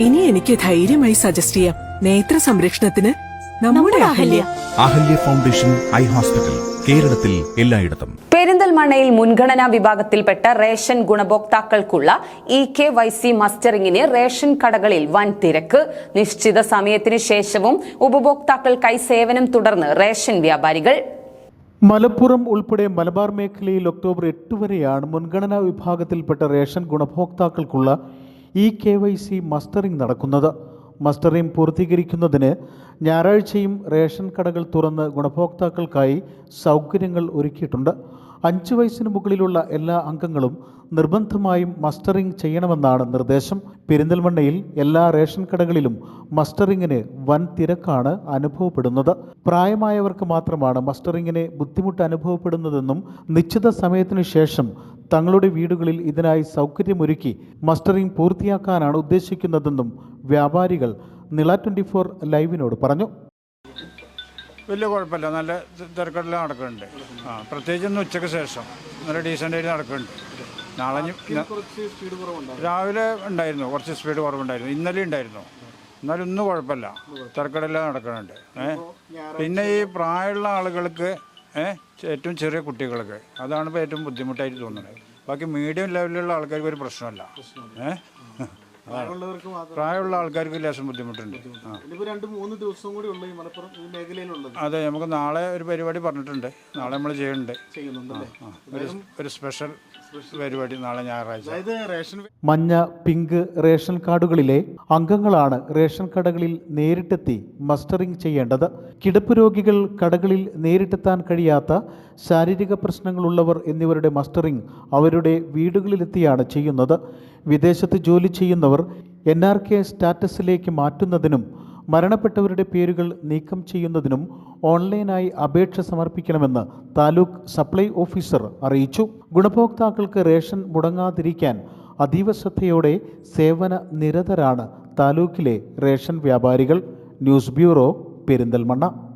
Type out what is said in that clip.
ഇനി എനിക്ക് ധൈര്യമായി സജസ്റ്റ് ചെയ്യാം. നേത്ര സംരക്ഷണത്തിന് നമ്മുടെ Ahalya. Ahalya. Foundation eye hospital കേരളത്തിൽ എല്ലായിടത്തും. പെരിന്തൽമണ്ണയിൽ മുൻഗണനാ വിഭാഗത്തിൽപ്പെട്ട റേഷൻ ഗുണഭോക്താക്കൾക്കുള്ള ഇ കെ വൈ സി മസ്റ്ററിംഗിന് റേഷൻ കടകളിൽ വൻ തിരക്ക്. നിശ്ചിത സമയത്തിന് ശേഷവും ഉപഭോക്താക്കൾക്കായി സേവനം തുടർന്ന് റേഷൻ വ്യാപാരികൾ. മലപ്പുറം ഉൾപ്പെടെ മലബാർ മേഖലയിൽ ഒക്ടോബർ എട്ട് വരെയാണ് മുൻഗണനാ വിഭാഗത്തിൽപ്പെട്ട ration ഗുണഭോക്താക്കൾക്കുള്ള E K Y C mustering നടക്കുന്നത്. മസ്റ്ററിംഗ് പൂർത്തീകരിക്കുന്നതിന് ഞായറാഴ്ചയും റേഷൻ കടകൾ തുറന്ന് ഗുണഭോക്താക്കൾക്കായി സൗകര്യങ്ങൾ ഒരുക്കിയിട്ടുണ്ട്. അഞ്ച് വയസ്സിന് മുകളിലുള്ള എല്ലാ അംഗങ്ങളും നിർബന്ധമായും മസ്റ്ററിംഗ് ചെയ്യണമെന്നാണ് നിർദ്ദേശം. പെരിന്തൽമണ്ണയിൽ എല്ലാ റേഷൻ കടകളിലും മസ്റ്ററിങ്ങിന് വൻ തിരക്കാണ് അനുഭവപ്പെടുന്നത്. പ്രായമായവർക്ക് മാത്രമാണ് മസ്റ്ററിങ്ങിന് ബുദ്ധിമുട്ട് അനുഭവപ്പെടുന്നതെന്നും നിശ്ചിത സമയത്തിനു ശേഷം തങ്ങളുടെ വീടുകളിൽ ഇതിനായി സൗകര്യമൊരുക്കി മസ്റ്ററിംഗ് പൂർത്തിയാക്കാനാണ് ഉദ്ദേശിക്കുന്നതെന്നും വ്യാപാരികൾ നിള ട്വന്റി ഫോർ ലൈവിനോട് പറഞ്ഞു. വലിയ കുഴപ്പമില്ല. നല്ല തിരക്കെല്ലാം നടക്കുന്നുണ്ട്. ആ പ്രത്യേകിച്ച് ഇന്ന് ഉച്ചയ്ക്ക് ശേഷം. നല്ല ഡീസന്റ് ആയിട്ട് നടക്കുന്നുണ്ട്. നാളെ രാവിലെ ഉണ്ടായിരുന്നു. കുറച്ച് സ്പീഡ് കുറവുണ്ടായിരുന്നു. ഇന്നലെ ഉണ്ടായിരുന്നു. എന്നാലും ഇന്ന് കുഴപ്പമില്ല. തിരക്കടെല്ലാം നടക്കുന്നുണ്ട്. പിന്നെ ഈ പ്രായമുള്ള ആളുകൾക്ക് ഏറ്റവും ചെറിയ കുട്ടികൾക്ക്. അതാണ് ഇപ്പോൾ ഏറ്റവും ബുദ്ധിമുട്ടായിട്ട് തോന്നുന്നത്. ബാക്കി മീഡിയം ലെവലിലുള്ള ആൾക്കാർക്ക് ഒരു പ്രശ്നമല്ല. ഏഹ് പ്രായമുള്ള ആൾക്കാർക്ക് ലേശം ബുദ്ധിമുട്ടുണ്ട്. അതെ നമുക്ക് നാളെ ഒരു പരിപാടി പറഞ്ഞിട്ടുണ്ട്. നാളെ നമ്മൾ ചെയ്യുന്നുണ്ട്. ഒരു സ്പെഷ്യൽ പരിപാടി നാളെ ഞായറാഴ്ച. അതായത് റേഷൻ മഞ്ഞ പിങ്ക് റേഷൻ കാർഡുകളിലെ അംഗങ്ങളാണ് റേഷൻ കടകളിൽ നേരിട്ടെത്തി മസ്റ്ററിംഗ് ചെയ്യേണ്ടത്. കിടപ്പ് രോഗികൾ കടകളിൽ നേരിട്ടെത്താൻ കഴിയാത്ത ശാരീരിക പ്രശ്നങ്ങളുള്ളവർ എന്നിവരുടെ മസ്റ്ററിംഗ് അവരുടെ വീടുകളിലെത്തിയാണ് ചെയ്യുന്നത്. വിദേശത്ത് ജോലി ചെയ്യുന്നവർ എൻ ആർ കെ സ്റ്റാറ്റസിലേക്ക് മാറ്റുന്നതിനും മരണപ്പെട്ടവരുടെ പേരുകൾ നീക്കം ചെയ്യുന്നതിനും ഓൺലൈനായി അപേക്ഷ സമർപ്പിക്കണമെന്ന് താലൂക്ക് സപ്ലൈ ഓഫീസർ അറിയിച്ചു. ഗുണഭോക്താക്കൾക്ക് റേഷൻ മുടങ്ങാതിരിക്കാൻ അതീവ ശ്രദ്ധയോടെ സേവന നിരതരാണ് താലൂക്കിലെ റേഷൻ വ്യാപാരികൾ. News bureau Perinthalmanna.